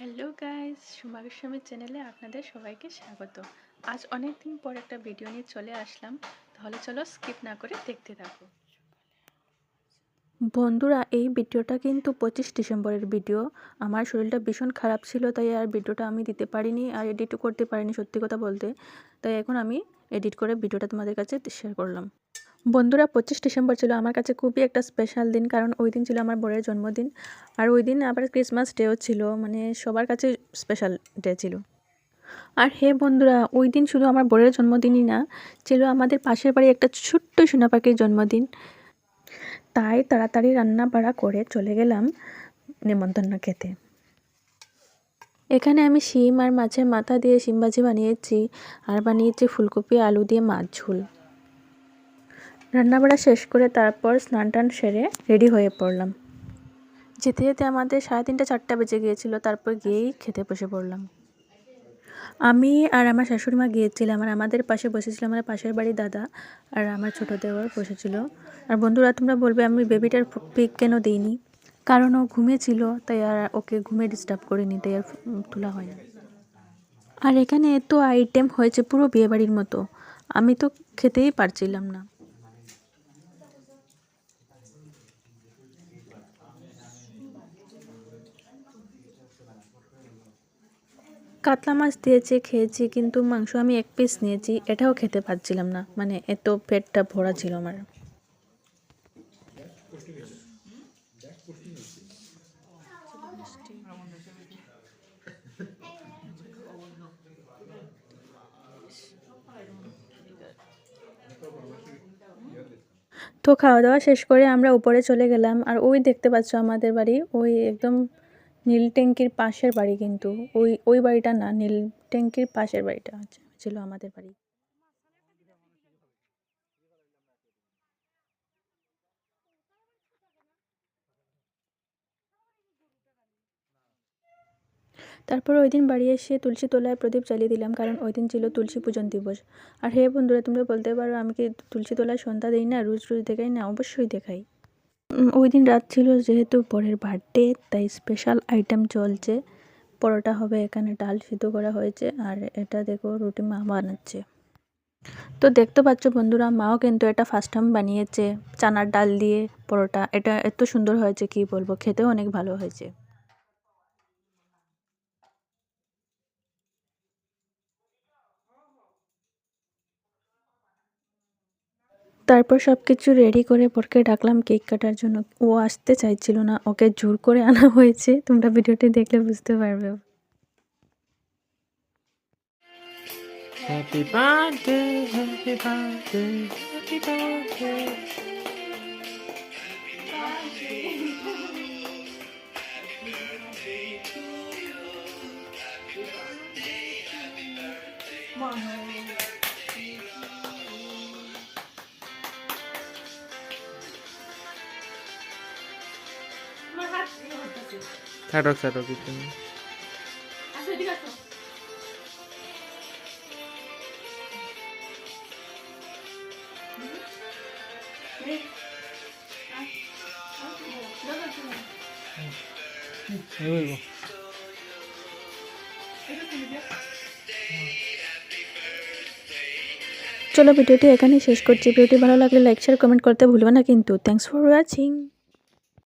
Hello guys Suma গোস্বামীর চ্যানেলে আপনাদের সবাইকে স্বাগত। আজ অনেক দিন পর একটা ভিডিও নিয়ে চলে আসলাম। তাহলে চলো স্কিপ না করে দেখতে থাকো। বন্ধুরা, এই ভিডিওটা কিন্তু পঁচিশ ডিসেম্বরের ভিডিও। আমার শরীরটা ভীষণ খারাপ ছিল, তাই আর ভিডিওটা আমি দিতে পারিনি আর এডিটও করতে পারিনি, সত্যি কথা বলতে। তাই এখন আমি এডিট করে ভিডিওটা তোমাদের কাছে শেয়ার করলাম। বন্ধুরা, পঁচিশ ডিসেম্বর ছিল। আমার কাছে খুবই একটা স্পেশাল দিন, কারণ ওই দিন ছিল আমার বরের জন্মদিন। আর ওই দিন আবার ক্রিসমাস ডেও ছিল মানে সবার কাছে স্পেশাল ডে ছিল। আর হে বন্ধুরা, ওই দিন শুধু আমার বরের জন্মদিনই না, ছিল আমাদের পাশের বাড়ি একটা ছোট্ট সোনা পাখির জন্মদিন। তাই তাড়াতাড়ি রান্না বাড়া করে চলে গেলাম নেমন্তন্ন খেতে। এখানে আমি শিম আর মাছের মাথা দিয়ে শিম ভাজি বানিয়েছি, আর বানিয়েছি ফুলকপি, আলু দিয়ে মাছ ঝোল। রান্নাবাড়া শেষ করে তারপর স্নান টান সেরে রেডি হয়ে পড়লাম। যেতে যেতে আমাদের সাড়ে তিনটা, চারটা বেজে গিয়েছিল, তারপর গিয়েই খেতে বসে পড়লাম। আমি আর আমার শাশুড়ি মা গিয়েছিলাম আর আমাদের পাশে বসেছিল আমার পাশের বাড়ির দাদা আর আমার ছোটো দেওয়ার বসেছিল। আর বন্ধুরা, তোমরা বলবে আমি বেবিটার পিক কেন দিইনি? কারণ ও ঘুমিয়েছিল, তাই আর ওকে ঘুমে ডিস্টার্ব করিনি, তাই আর তোলা হয় না আর এখানে এত আইটেম হয়েছে পুরো বিয়েবাড়ির মতো। আমি তো খেতেই পারছিলাম না। কাতলা মাছ দিয়েছে, খেয়েছি, কিন্তু মাংস আমি এক পিস নিয়েছি, এটাও খেতে পারছিলাম না। মানে এত পেটটা ভরা ছিল আমার। তো খাওয়া দাওয়া শেষ করে আমরা উপরে চলে গেলাম, আর ওই দেখতে পাচ্ছ আমাদের বাড়ি, ওই একদম নীল ট্যাঙ্কির পাশের বাড়ি কিন্তু, ওই ওই বাড়িটা না, নীল ট্যাঙ্কির পাশের বাড়িটা ছিল আমাদের বাড়ি। তারপর ওই দিন বাড়ি এসে তুলসী তলায় প্রদীপ জ্বালিয়ে দিলাম, কারণ ওই দিন ছিল তুলসী পূজন দিবস। আর হে বন্ধুরা, তোমরা বলতে পারো, আমি কি তুলসী তলায় সন্ধ্যা দিই না, রোজ রোজ দেখাই না? অবশ্যই দেখাই। ওই দিন রাত ছিল যেহেতু পরের বার্থডে, তাই স্পেশাল আইটেম চলছে। পরোটা হবে, এখানে ডাল সিদ্ধ করা হয়েছে, আর এটা দেখো রুটি মা বানাচ্ছে। তো দেখতে পাচ্ছ বন্ধুরা, মাও কিন্তু এটা ফার্স্ট টাইম বানিয়েছে, চানার ডাল দিয়ে পরোটা। এটা এত সুন্দর হয়েছে, কি বলব? খেতেও অনেক ভালো হয়েছে। তারপর সব কিছু রেডি করে পরকে ডাকলাম কেক কাটার জন্য। ও আসতে চাইছিল না ওকে জোর করে আনা হয়েছে। তোমরা ভিডিওটি দেখলে বুঝতে পারবে। Happy birthday, happy birthday, happy birthday. ছাড়ো কিছু নেই এই বলব চলো ভিডিওটি এখানেই শেষ করছি। ভিডিওটি ভালো লাগলে লাইক শেয়ার কমেন্ট করতে ভুলবে না কিন্তু। Thanks for watching